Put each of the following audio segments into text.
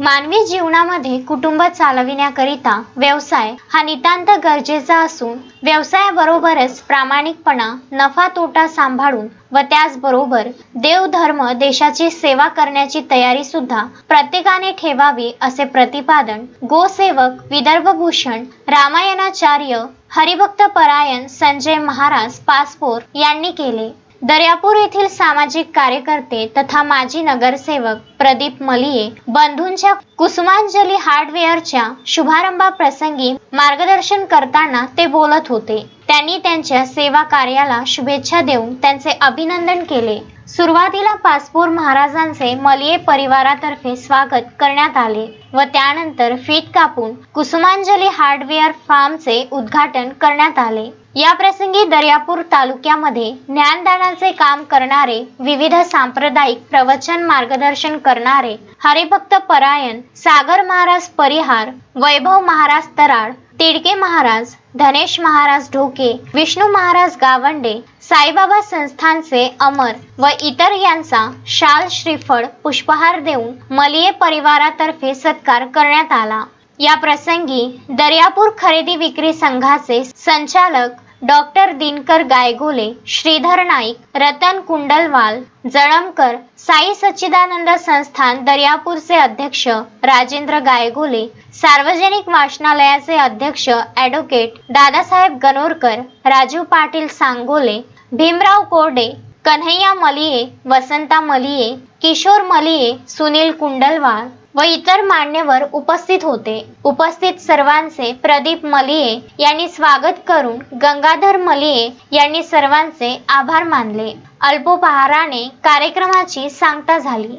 मानवी जीवनामध्ये कुटुंब चालविण्याकरिता व्यवसाय हा नितांत गरजेचा असून व्यवसायाबरोबरच प्रामाणिकपणा नफा तोटा सांभाळून व त्याचबरोबर देवधर्म देशाची सेवा करण्याची तयारी सुद्धा प्रत्येकाने ठेवावी असे प्रतिपादन गोसेवक विदर्भभूषण रामायणाचार्य हरिभक्त परायण संजय महाराज पासपोर यांनी केले. दर्यापूर येथील सामाजिक कार्यकर्ते तथा माजी नगरसेवक प्रदीप मलिये बंधूंच्या कुसुमांजली हार्डवेअरच्या शुभारंभाप्रसंगी मार्गदर्शन करताना ते बोलत होते. त्यांनी त्यांच्या सेवा कार्याला शुभेच्छा देऊन त्यांचे अभिनंदन केले. सुरुवातीला पासपोर महाराजांचे मलिये परिवारातर्फे स्वागत करण्यात आले व त्यानंतर फीत कापून कुसुमांजली हार्डवेअर फार्मचे उद्घाटन करण्यात आले. या प्रसंगी दर्यापूर तालुक्यामध्ये ज्ञानदानाचे काम करणारे विविध सांप्रदायिक प्रवचन मार्गदर्शन करणारे हरिभक्त परायण सागर महाराज परिहार वैभव महाराज तराड तिडके महाराज धनेश महाराज ढोके विष्णू महाराज गावंडे साईबाबा संस्थानचे अमर व इतर यांचा शाल श्रीफळ पुष्पहार देऊन मलिये परिवारातर्फे सत्कार करण्यात आला. या प्रसंगी दर्यापूर खरेदी विक्री संघाचे संचालक डॉक्टर दिनकर गायगोले श्रीधर नाईक रतन कुंडलवाल जळमकर साई सच्चिदानंद संस्थान दर्यापूरचे अध्यक्ष राजेंद्र गायगोले सार्वजनिक वाचनालयाचे अध्यक्ष ॲडव्होकेट दादासाहेब गणोरकर राजू पाटील सांगोले भीमराव कोरडे कन्हैया मलिये वसंता मलिये किशोर मलिये सुनील कुंडलवाल व इतर मान्यवर उपस्थित होते. उपस्थित सर्वांचे प्रदीप मलिये यांनी स्वागत करून गंगाधर मलिये यांनी सर्वांचे आभार मानले. अल्पोपहाराने कार्यक्रमाची सांगता झाली.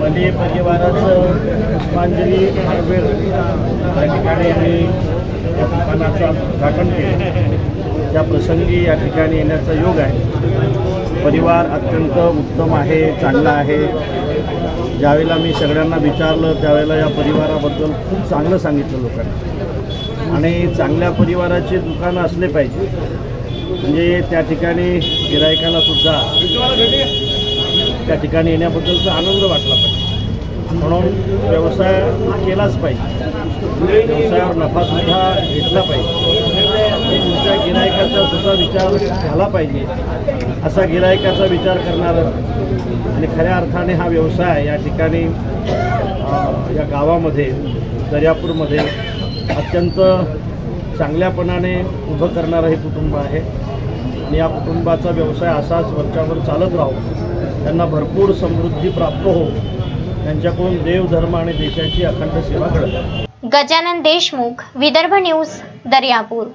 मलिये परिवाराचं पुष्पांजली हार्डवेअर या ठिकाणी उद्घाटन केलं. त्या प्रसंगी या ठिकाणी येण्याचा योग आहे. परिवार अत्यंत उत्तम आहे चांगला आहे. ज्यावेळेला मी सगळ्यांना विचारलं त्यावेळेला या परिवाराबद्दल खूप चांगलं सांगितलं लोकांनी. आणि चांगल्या परिवाराचे दुकानं असले पाहिजे. म्हणजे त्या ठिकाणी गिरायकाला सुद्धा त्या ठिकाणी येण्याबद्दलचा आनंद वाटला पाहिजे. म्हणून व्यवसाय हा केलाच पाहिजे. व्यवसायावर नफासुद्धा घेतला पाहिजे. तुमच्या गिरायकाचा सुद्धा विचार झाला पाहिजे. असा गिरायकाचा विचार करणारं आणि खऱ्या अर्थाने हा व्यवसाय या ठिकाणी या गावामध्ये दर्यापूरमध्ये अत्यंत चांगल्यापणाने उभं करणारं हे कुटुंब आहे. आणि या कुटुंबाचा व्यवसाय असाच वरच्यावर चालत राहो. त्यांना भरपूर समृद्धी प्राप्त हो. यांच्याकडून देव धर्म आणि देशाची अखंड सेवा घडत गजानन देशमुख विदर्भ न्यूज दर्यापूर.